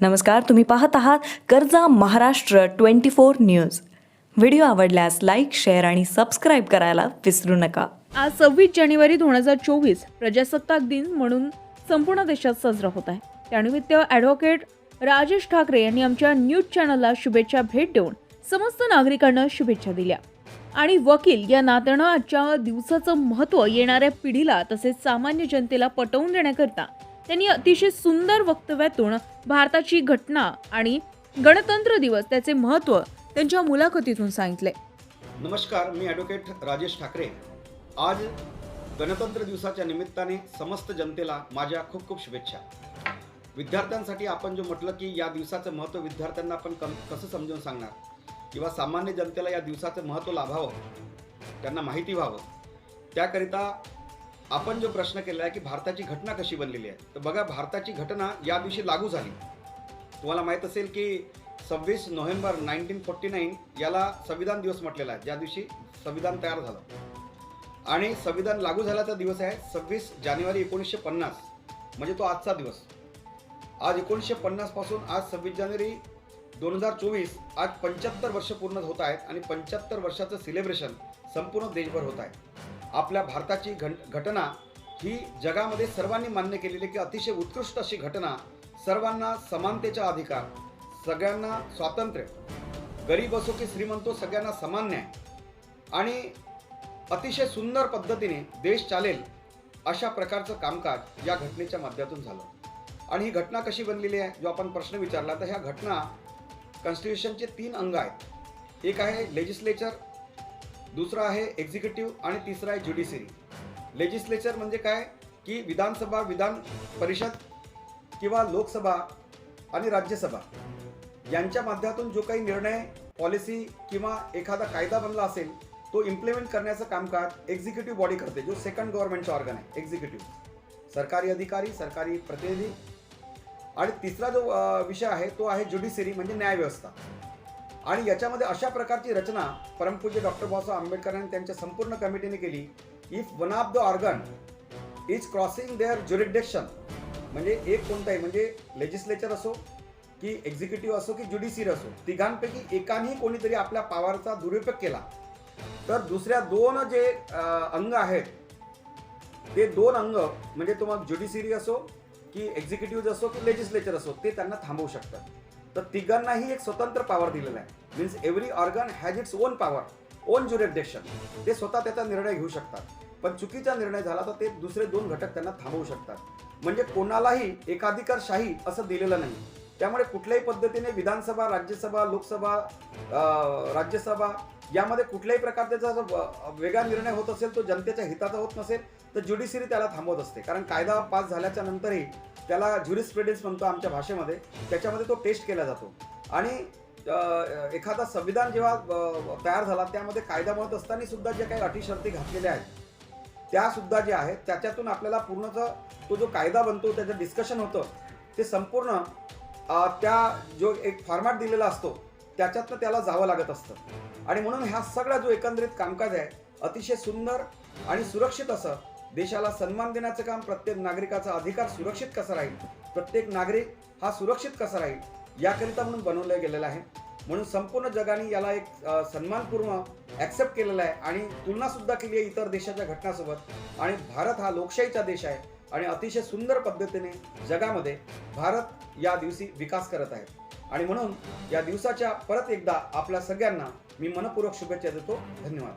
नमस्कार तुम्ही पाहत आहात कर्जा Maharashtra twenty four news. Video आवडल्यास लाईक शेअर आणि सबस्क्राईब करायला विसरू नका. आज सव्वीस जानेवारी दोन हजार चोवीस प्रजासत्ताक दिन म्हणून संपूर्ण देशात साजरा होत आहे. त्यानिमित्त ॲडव्होकेट राजेश ठाकरे यांनी आमच्या न्यूज चॅनलला शुभेच्छा भेट देऊन समस्त नागरिकांना शुभेच्छा दिल्या. आणि वकील या नात्यानं आजच्या दिवसाचं महत्त्व येणाऱ्या पिढीला तसेच सामान्य जनतेला पटवून देण्याकरता त्यांनी अतिशय सुंदर वक्तव्यातून भारताची घटना आणि गणतंत्र दिवस त्याचे महत्त्व त्यांच्या मुलाखतीतून सांगितले. नमस्कार मी ॲडव्होकेट राजेश ठाकरे. आज गणतंत्र दिवसाच्या निमित्ताने समस्त जनतेला माझ्या खूप खूप शुभेच्छा. विद्यार्थ्यांसाठी आपण जो म्हटलं की या दिवसाचं महत्त्व विद्यार्थ्यांना आपण कम कसं समजावून सांगणार? किंवा सामान्य जनतेला या दिवसाचं महत्त्व लाभावं? त्यांना माहिती व्हावं? त्याकरिता आपण जो प्रश्न केला आहे की भारताची घटना कशी बनलेली आहे? तर बघा भारताची घटना या दिवशी लागू झाली. तुम्हाला माहीत असेल की सव्वीस नोव्हेंबर नाईन्टीन फोर्टी नाईन याला संविधान दिवस म्हटलेला आहे. ज्या दिवशी संविधान तयार झालं. आणि संविधान लागू झाल्याचा दिवस आहे सव्वीस जानेवारी एकोणीसशे पन्नास. म्हणजे तो आजचा दिवस. आज एकोणीसशे पन्नासपासून आज सव्वीस जानेवारी दोन हजार चोवीस आज पंच्याहत्तर वर्ष पूर्ण होत आहेत आणि पंच्याहत्तर वर्षाचं सेलिब्रेशन संपूर्ण देशभर होत आहे. आपल्या भारताची घन घटना ही जगामध्ये सर्वांनी मान्य केलेली की अतिशय उत्कृष्ट अशी घटना सर्वांना समानतेचा अधिकार सगळ्यांना स्वातंत्र्य गरीब असो की श्रीमंतो सगळ्यांना समान न्याय आणि अतिशय सुंदर पद्धतीने देश चालेल अशा प्रकारचं कामकाज या घटनेच्या माध्यमातून झालं. आणि ही घटना कशी बनलेली आहे जो आपण प्रश्न विचारला तर ह्या घटना कॉन्स्टिट्युशनचे तीन अंग आहेत. एक आहे लेजिस्लेचर दुसरं आहे एक्झिक्युटिव्ह आणि तिसरं आहे ज्युडिशरी लेजिस्लेचर म्हणजे काय? की विधानसभा विधान परिषद किंवा लोकसभा आणि राज्यसभा. यांच्या माध्यमातून जो काही निर्णय पॉलिसी किंवा एखादा कायदा बनला असेल तो इम्प्लिमेंट करण्याचं कामकाज एक्झिक्युटिव्ह बॉडी करते जो सेकंड गव्हर्नमेंटचा ऑर्गन आहे एक्झिक्युटिव्ह सरकारी अधिकारी सरकारी प्रतिनिधी. आणि तिसरा जो विषय आहे तो आहे ज्युडिशरी म्हणजे न्यायव्यवस्था. आणि याच्यामध्ये अशा प्रकारची रचना परमपूज्य डॉक्टर बाबासाहेब आंबेडकर यांनी त्यांच्या संपूर्ण कमिटीने केली. If one of the organ is crossing their jurisdiction म्हणजे एक कोणताही म्हणजे लेजिस्लेचर असो की एक्झिक्युटिव्ह असो की ज्युडिशियर असो तिघांपैकी एकानेही कोणीतरी आपल्या पॉवरचा दुरुपयोग केला. तर दुसऱ्या दोन जे अंग आहेत ते दोन अंग म्हणजे तुम्हाला ज्युडिशियरी असो की एक्झिक्युटिव्ह असो की लेजिस्लेचर असो ते त्यांना थांबवू शकतात. तर तिघांनाही एक स्वतंत्र पॉवर दिलेला आहे. Means every organ has its own power own jurisdiction ते स्वतः त्याचा निर्णय घेऊ शकतात. पण चुकीचा निर्णय झाला तर ते दुसरे दोन घटक त्यांना थांबवू शकतात. म्हणजे कोणालाही एकाधिकारशाही असं दिलेलं नाही. त्यामुळे कुठल्याही पद्धतीने विधानसभा राज्यसभा लोकसभा राज्यसभा यामध्ये कुठल्याही प्रकारचा जर वेगळा निर्णय होत असेल तो जनतेच्या हिताचा होत नसेल तर ज्युडिशरी त्याला थांबवत असते. कारण कायदा पास झाल्याच्या नंतरही त्याला ज्युरिस्प्रुडन्स म्हणतो आमच्या भाषेमध्ये त्याच्यामध्ये तो टेस्ट केला जातो. आणि एखादा संविधान जेव्हा तयार झाला त्यामध्ये कायदा बनत असताना सुद्धा ज्या काही अटी शर्ती घातलेल्या आहेत त्यासुद्धा ज्या जे आहेत त्याच्यातून आपल्याला पूर्णचा तो जो कायदा बनतो त्याचं डिस्कशन होतं ते संपूर्ण त्या जो एक फॉर्मॅट दिलेला असतो त्याच्यातनं त्याला जावं लागत असतं. आणि म्हणून ह्या सगळा जो एकंदरीत कामकाज आहे अतिशय सुंदर आणि सुरक्षित असं देशाला सन्मान देण्याचं काम प्रत्येक नागरिकाचा अधिकार सुरक्षित कसा राहील प्रत्येक नागरिक हा सुरक्षित कसा राहील याकरिता म्हणून बनवलं गेलेलं आहे. म्हणून संपूर्ण जगाने याला एक सन्मानपूर्ण ॲक्सेप्ट केलेलं आहे आणि तुलनासुद्धा केली आहे इतर देशाच्या घटनासोबत. आणि भारत हा लोकशाहीचा देश आहे आणि अतिशय सुंदर पद्धतीने जगामध्ये भारत या दिवशी विकास करत आहे. आणि म्हणून या दिवसाच्या परत एकदा आपल्या सगळ्यांना मी मनपूर्वक शुभेच्छा देतो. धन्यवाद.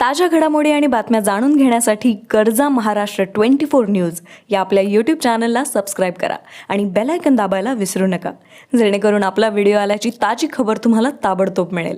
ताज्या घडामोडी आणि बातम्या जाणून घेण्यासाठी कर्जा महाराष्ट्र ट्वेंटी फोर न्यूज या आपल्या यूट्यूब चॅनलला सबस्क्राईब करा आणि बेलायकन दाबायला विसरू नका. जेणेकरून आपला व्हिडिओ आल्याची ताजी खबर तुम्हाला ताबडतोब मिळेल.